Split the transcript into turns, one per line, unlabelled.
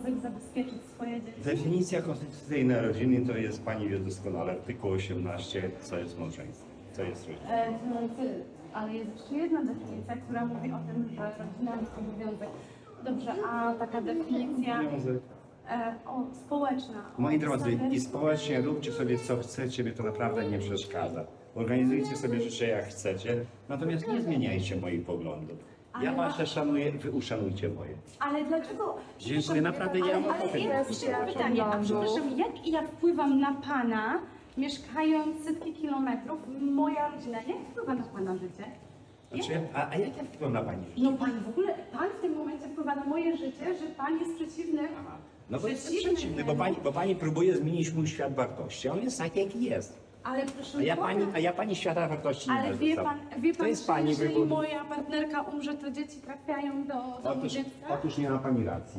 związek zabezpieczyć swoje dzieci?
Definicja konstytucyjnej rodziny to jest, pani wie doskonale, artykuł 18, co jest małżeństwo, co jest rodzina.
E, ty- ale jest jeszcze jedna definicja, która mówi o tym, że rodzina ma obowiązek. Dobrze, a taka definicja
Obowiązek.
e, o, społeczna. o
Moi drodzy, i społecznie róbcie sobie co chcecie, mnie to naprawdę nie przeszkadza. Organizujcie sobie życie jak chcecie, natomiast nie zmieniajcie moich poglądów. Ja
Ale-
wasze szanuję, wy uszanujcie moje.
Ale dlaczego?
Dziękuję, naprawdę
ale,
ja mam
ale,
ochotę.
ja jeszcze pytanie, a przepraszam, jak ja wpływam na pana, mieszkając setki kilometrów, moja rodzina, jak wpływa na pana życie?
Znaczy, a, a jak ja wpływam na pani życie?
No pan w ogóle, pan w tym momencie wpływa na moje życie, że pan jest przeciwny.
Aha. No bo jestem
przeciwny
bo pani, bo pani próbuje zmienić mój świat wartości, a on jest taki, jaki jest.
Ale proszę
A ja
pana,
pani, a ja pani świata wartości nie
ale wie
narzucam.
pan, wie
To
pan
jest
że
pani
jeżeli
wybór.
moja partnerka umrze, to dzieci trafiają do domu
Otóż,
dziecka?
otóż nie ma pani racji.